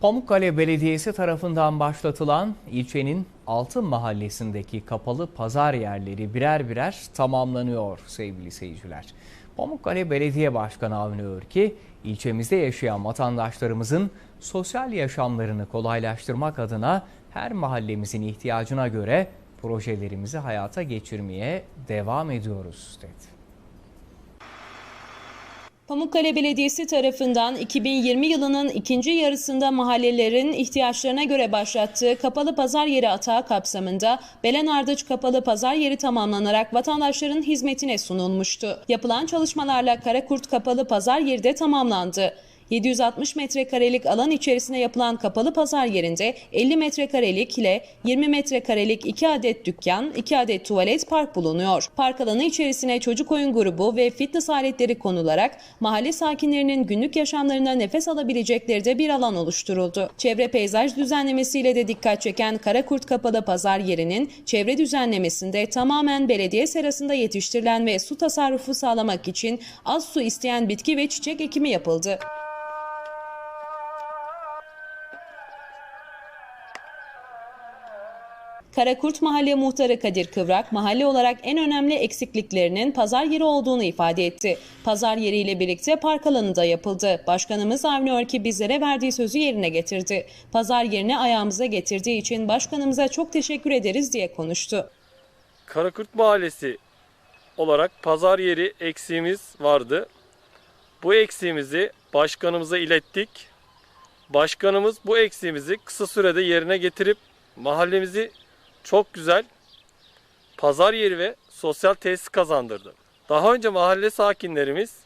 Pamukkale Belediyesi tarafından başlatılan ilçenin Altın Mahallesi'ndeki kapalı pazar yerleri birer birer tamamlanıyor sevgili seyirciler. Pamukkale Belediye Başkanı Avni Örki, ilçemizde yaşayan vatandaşlarımızın sosyal yaşamlarını kolaylaştırmak adına her mahallemizin ihtiyacına göre projelerimizi hayata geçirmeye devam ediyoruz dedi. Pamukkale Belediyesi tarafından 2020 yılının ikinci yarısında mahallelerin ihtiyaçlarına göre başlattığı kapalı pazar yeri atağı kapsamında Belen Ardıç kapalı pazar yeri tamamlanarak vatandaşların hizmetine sunulmuştu. Yapılan çalışmalarla Karakurt kapalı pazar yeri de tamamlandı. 760 metrekarelik alan içerisine yapılan kapalı pazar yerinde 50 metrekarelik ile 20 metrekarelik 2 adet dükkan, 2 adet tuvalet park bulunuyor. Park alanı içerisine çocuk oyun grubu ve fitness aletleri konularak mahalle sakinlerinin günlük yaşamlarına nefes alabilecekleri de bir alan oluşturuldu. Çevre peyzaj düzenlemesiyle de dikkat çeken Karakurt kapalı pazar yerinin çevre düzenlemesinde tamamen belediye serasında yetiştirilen ve su tasarrufu sağlamak için az su isteyen bitki ve çiçek ekimi yapıldı. Karakurt Mahalle Muhtarı Kadir Kıvrak, mahalle olarak en önemli eksikliklerinin pazar yeri olduğunu ifade etti. Pazar yeriyle birlikte park alanı da yapıldı. Başkanımız Avni Örki bizlere verdiği sözü yerine getirdi. Pazar yerini ayağımıza getirdiği için başkanımıza çok teşekkür ederiz diye konuştu. Karakurt Mahallesi olarak pazar yeri eksiğimiz vardı. Bu eksiğimizi başkanımıza ilettik. Başkanımız bu eksiğimizi kısa sürede yerine getirip mahallemizi çok güzel pazar yeri ve sosyal tesis kazandırdı. Daha önce mahalle sakinlerimiz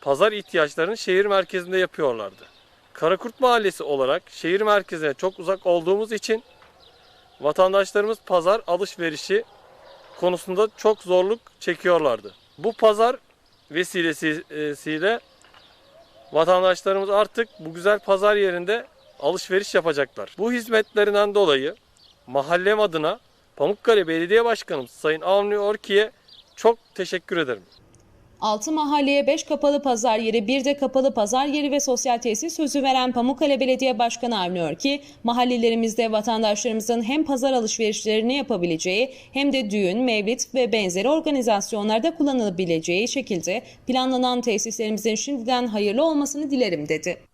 pazar ihtiyaçlarını şehir merkezinde yapıyorlardı. Karakurt Mahallesi olarak şehir merkezine çok uzak olduğumuz için vatandaşlarımız pazar alışverişi konusunda çok zorluk çekiyorlardı. Bu pazar vesilesiyle vatandaşlarımız artık bu güzel pazar yerinde alışveriş yapacaklar. Bu hizmetlerinden dolayı mahallem adına Pamukkale Belediye Başkanımız Sayın Avni Orki'ye çok teşekkür ederim. 6 mahalleye 5 kapalı pazar yeri, bir de kapalı pazar yeri ve sosyal tesis sözü veren Pamukkale Belediye Başkanı Avni Örki, mahallelerimizde vatandaşlarımızın hem pazar alışverişlerini yapabileceği hem de düğün, mevlit ve benzeri organizasyonlarda kullanılabileceği şekilde planlanan tesislerimizin şimdiden hayırlı olmasını dilerim dedi.